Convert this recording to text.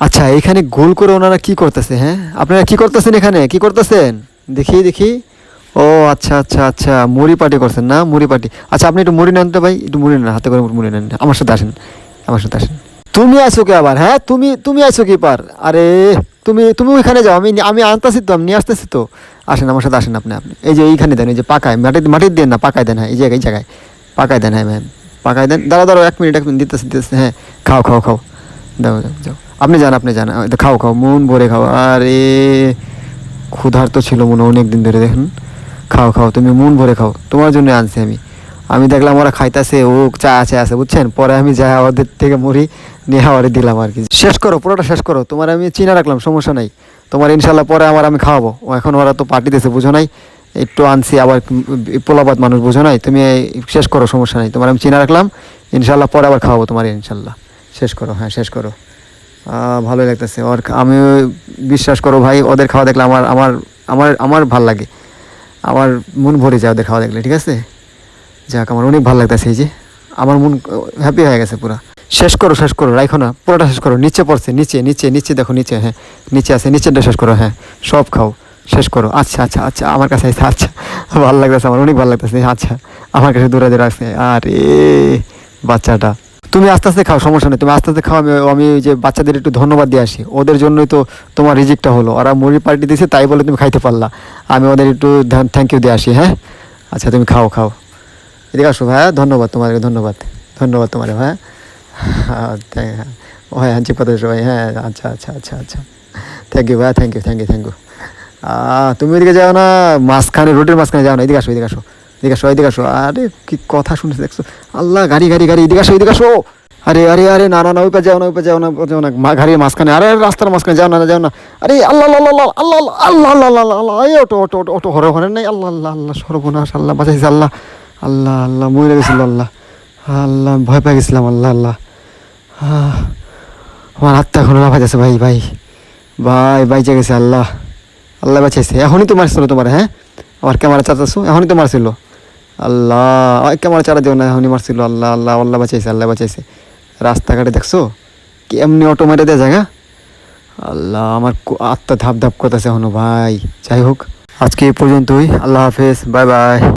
আচ্ছা এখানে গোল করে ওনারা কি করতেছে হ্যাঁ? আপনারা কি করতেছেন এখানে? কি করতেছেন? দেখি দেখি। ও আচ্ছা আচ্ছা আচ্ছা মুড়ি পার্টি করছেন না? মুড়ি পার্টি। আচ্ছা আপনি একটু মুড়ি নেন তো ভাই, একটু মুড়ি নেন, হাতে করে মুড়ি নেন। আমার সাথে আসেন, আমার সাথে আসেন। তুমি আছো কি আবার হ্যাঁ? তুমি তুমি আছো কি পার? আরে, তুমি তুমি ওইখানে যাও, আমি আমি আনতেছি তো, আমি নিয়ে আসতেছি তো। আসেন, আমার সাথে আসেন আপনি আপনি। এই যে এইখানে দেন, এই যে পাকায়, মাটি মাটির দেন না, পাকায় দেন হ্যাঁ এই জায়গায় এই জায়গায়। পাকায় দেন হ্যাঁ ম্যাম। পাকায় দেন দাঁড়া দাঁড়াও, এক মিনিট এক মিনিট, দিতেছি দিতেছি হ্যাঁ। খাও খাও খাও। দাও যাও আপনি যান আপনি যান। খাও খাও, মন ভরে খাও। আরে ক্ষুধার তো ছিল মনে অনেক দিন ধরে, দেখুন। খাও খাও, তুমি মন ভরে খাও। তোমার জন্য আনছি আমি। আমি দেখলাম ওরা খাইতেছে, ও চা আছে আছে, বুঝছেন? পরে আমি যাই ওদের থেকে মুড়ি নিয়ে আবারে দিলাম আর কি। শেষ করো, পুরোটা শেষ করো। তোমার আমি চিনা রাখলাম, সমস্যা নাই। তোমার ইনশাল্লাহ পরে আমার আমি খাওয়াবো। ও এখন ওরা তো পার্টি দিয়েছে বুঝো নাই? একটু আনছি, আবার পোলাবাদ মানুষ, বুঝো নাই? তুমি শেষ করো, সমস্যা নাই। তোমার আমি চিনা রাখলাম। ইনশাল্লাহ পরে আবার খাওয়াবো তোমার ইনশাল্লাহ। শেষ করো হ্যাঁ শেষ করো। ভালোই লাগতেছে। ওর আমি বিশ্বাস করো ভাই, ওদের খাওয়া দেখলে আমার আমার আমার আমার ভালো লাগে। আমার মন ভরে যায় ওদের খাওয়া দেখলে, ঠিক আছে? যাক, আমার অনেক ভালো লাগতেছে এই যে। আমার মন হ্যাপি হয়ে গেছে পুরা। শেষ করো শেষ করো রাখো না। পুরোটা শেষ করো। নিচে পড়ছে, নিচে নিচে নিচে দেখো, নিচে হ্যাঁ। নিচে আছে, নিচেরটা শেষ করো হ্যাঁ। সব খাও, শেষ করো। আচ্ছা আচ্ছা আচ্ছা আমার কাছে আছে আচ্ছা। ভালো লাগতেছে, আমার অনেক ভালো লাগতেছে আচ্ছা। আমার কাছে দূরে দূরে আসছে, আরে, বাচ্চাটা। তুমি আস্তে আস্তে খাও, সমস্যা নেই। তুমি আস্তে আস্তে খাও, আমি আমি ওই যে বাচ্চাদের একটু ধন্যবাদ দিয়ে আসি। ওদের জন্যই তো তোমার রিজিকটা হলো। ওরা মুড়ি পার্টি দিয়েছে তাই বলে তুমি খাইতে পারলা। আমি ওদের একটু থ্যাংক ইউ দিয়ে আসি হ্যাঁ? আচ্ছা তুমি খাও খাও। এদিকে আসো, ভাইয়া। ধন্যবাদ তোমাকে, ধন্যবাদ। ধন্যবাদ তোমার হ্যাঁ হ্যাঁ ও হ্যাঁ। হাঞ্চি কথা ভাই হ্যাঁ। আচ্ছা আচ্ছা আচ্ছা আচ্ছা। থ্যাংক ইউ ভাইয়া thank you thank you thank you তুমি এদিকে যাও না, মাঝখানে, রোডের মাঝখানে যাও না। এদিকে আসো এদিকে আসো। এদিকে আসো এদিকে আসো আরে কি কথা শুনে দেখছ আল্লাহ গাড়ি গাড়ি গাড়ি এদিকে আসো এদিকে আসো আরে আরে আরে না না না ওই পা যাও না ওই যাও না যাও না মা গাড়ির মাঝখানে আরে রাস্তার মাঝখানে যাও না যাও না আরে আল্লাহ আল্লাহ আল্লাহ আল্লাহ আল্লাহ আল্লাহ আল্লাহ এই অটো অটো অটো অটো হরে হরে নাই আল্লাহ আল্লাহ আল্লাহ সর্বনাশ আল্লাহ বাঁচাইছে আল্লাহ আল্লাহ আল্লাহ মরে গেছিল আল্লাহ আল্লাহ ভয় পেয়ে গেছিলাম আল্লাহ আল্লাহ আমার আত্মা এখন লাভ যাচ্ছে ভাই ভাই ভাই চেয়ে গেছে আল্লাহ আল্লাহ বাঁচাইছে এখনই তো মারছিল তোমার হ্যাঁ আমার ক্যামেরা চাচাছো এখনই তো মারছিল আল্লাহ। কেমন চারা দিও না হনি মারছিল। আল্লাহ আল্লাহ আল্লাহ বাঁচাইছে আল্লাহ বাঁচাইছে। রাস্তাঘাটে দেখছ? কেমনি অটো মেরে দেয় জায়গা? আল্লাহ, আমার কো- আত্মা ধাপ ধাপ করতেছে হনু ভাই। যাই হোক, আজকে এই পর্যন্তই। আল্লাহ হাফেজ, বাই বাই।